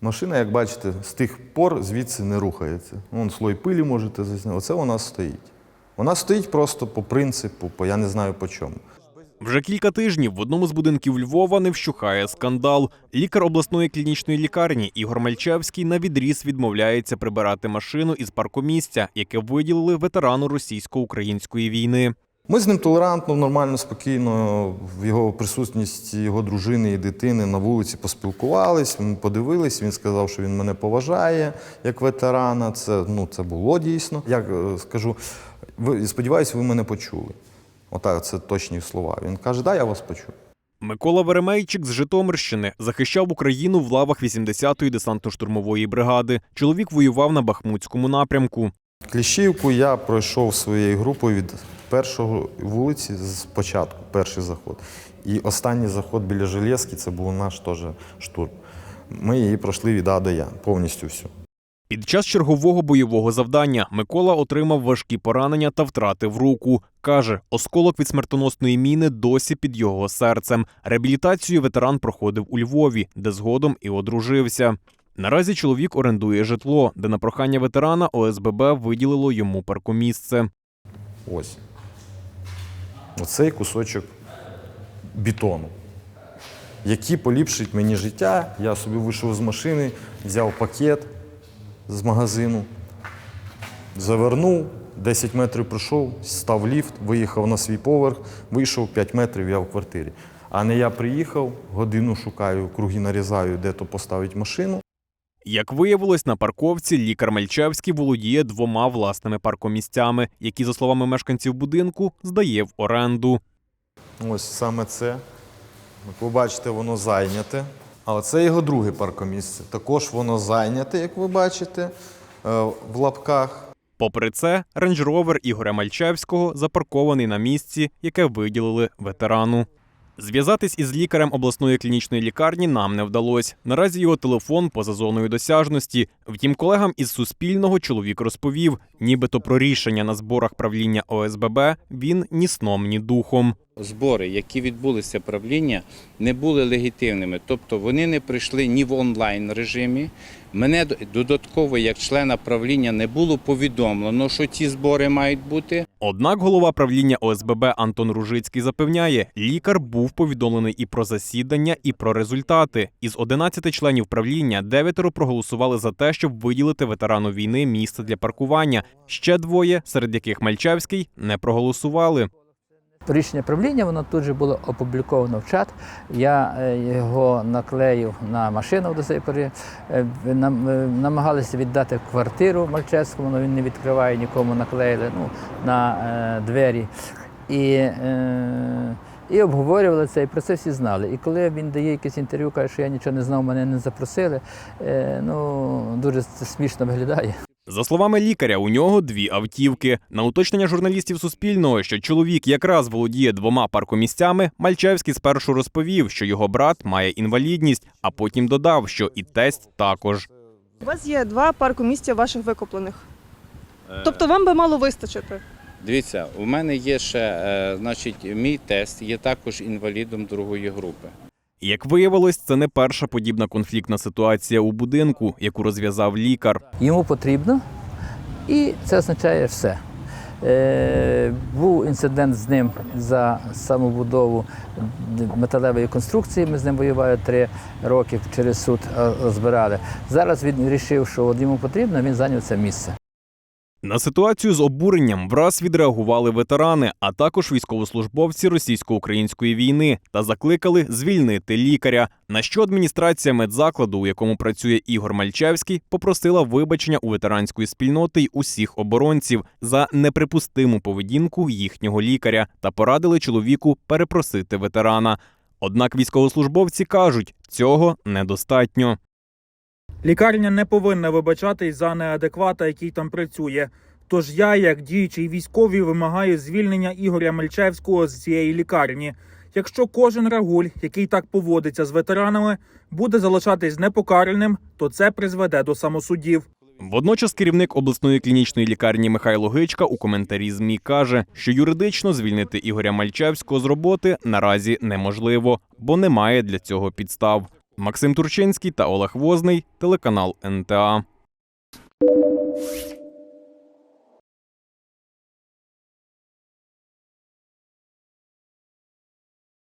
Машина, як бачите, з тих пор звідси не рухається. Вон слой пилі можете зазняти. Оце вона стоїть. Вона стоїть просто по принципу, по я не знаю по чому. Вже кілька тижнів в одному з будинків Львова не вщухає скандал. Лікар обласної клінічної лікарні Ігор Мальчевський на відріз відмовляється прибирати машину із паркомісця, яке виділили ветерану російсько-української війни. Ми з ним толерантно, нормально, спокійно, в його присутності його дружини і дитини на вулиці поспілкувались, ми подивились. Він сказав, що він мене поважає як ветерана. Це, ну, це було дійсно. Я е, скажу, ви сподіваюся, ви мене почули. Отак, це точні слова. Він каже, да, я вас почув. Микола Веремейчик з Житомирщини захищав Україну в лавах 80-ї десантно-штурмової бригади. Чоловік воював на Бахмутському напрямку. Кліщівку я пройшов своєю групою від першої вулиці з початку, перший заход. І останній заход біля Железки це був наш теж штурм. Ми її пройшли від А до Я, повністю всю. Під час чергового бойового завдання Микола отримав важкі поранення та втратив руку. Каже, осколок від смертоносної міни досі під його серцем. Реабілітацію ветеран проходив у Львові, де згодом і одружився. Наразі чоловік орендує житло, де на прохання ветерана ОСББ виділило йому паркомісце. Ось. Оцей кусочок бетону, який поліпшить мені життя. Я собі вийшов з машини, взяв пакет з магазину, завернув, 10 метрів пройшов, став ліфт, виїхав на свій поверх, вийшов 5 метрів, я в квартирі. А не я приїхав, годину шукаю, круги нарізаю, де то поставити машину. Як виявилось, на парковці лікар Мельчевський володіє двома власними паркомісцями, які, за словами мешканців будинку, здає в оренду. Ось саме це. Як ви бачите, воно зайняте. Але це його друге паркомісце. Також воно зайняте, як ви бачите, е, в лапках. Попри це, рейндж-ровер Ігоря Мальчевського запаркований на місці, яке виділили ветерану. Зв'язатись із лікарем обласної клінічної лікарні нам не вдалося. Наразі його телефон поза зоною досяжності. Втім, колегам із Суспільного чоловік розповів, нібито про рішення на зборах правління ОСББ він ні сном, ні духом. Збори, які відбулися правління, не були легітимними. Тобто вони не прийшли ні в онлайн режимі. Мене додатково, як члена правління, не було повідомлено, що ці збори мають бути. Однак голова правління ОСББ Антон Ружицький запевняє, лікар був повідомлений і про засідання, і про результати. Із 11 членів правління дев'ятеро проголосували за те, щоб виділити ветерану війни місце для паркування. Ще двоє, серед яких Мальчевський, не проголосували. Рішення правління воно тут же було опубліковано в чат. Я е, його наклеїв на машину до цієї пори. Е, е, Намагалися віддати квартиру Мальчевському, але він не відкриває, нікому наклеїли ну, на е, двері. І, е, і обговорювали це, і про це всі знали. І коли він дає якесь інтерв'ю, каже, що я нічого не знав, мене не запросили, е, ну, дуже смішно виглядає. За словами лікаря, у нього дві автівки. На уточнення журналістів Суспільного, що чоловік якраз володіє двома паркомісцями, Мальчевський спершу розповів, що його брат має інвалідність, а потім додав, що і тесть також. У вас є два паркомісця ваших викуплених. Тобто вам би мало вистачити. Дивіться, у мене є ще, е, значить, мій тест є також інвалідом другої групи. Як виявилось, це не перша подібна конфліктна ситуація у будинку, яку розв'язав лікар. Йому потрібно, і це означає все. Е, був інцидент з ним за самобудову металевої конструкції. Ми з ним воювали три роки через суд е, розбирали. Зараз він вирішив, що от йому потрібно, він зайняв це місце. На ситуацію з обуренням враз відреагували ветерани, а також військовослужбовці російсько-української війни та закликали звільнити лікаря. На що адміністрація медзакладу, у якому працює Ігор Мальчевський, попросила вибачення у ветеранської спільноти й усіх оборонців за неприпустиму поведінку їхнього лікаря та порадили чоловіку перепросити ветерана. Однак військовослужбовці кажуть, цього недостатньо. Лікарня не повинна вибачатись за неадеквата, який там працює. Тож я, як діючий військовий, вимагаю звільнення Ігоря Мельчевського з цієї лікарні. Якщо кожен рагуль, який так поводиться з ветеранами, буде залишатись непокараним, то це призведе до самосудів. Водночас керівник обласної клінічної лікарні Михайло Гичка у коментарі ЗМІ каже, що юридично звільнити Ігоря Мальчевського з роботи наразі неможливо, бо немає для цього підстав. Максим Турчинський та Олег Возний, телеканал НТА.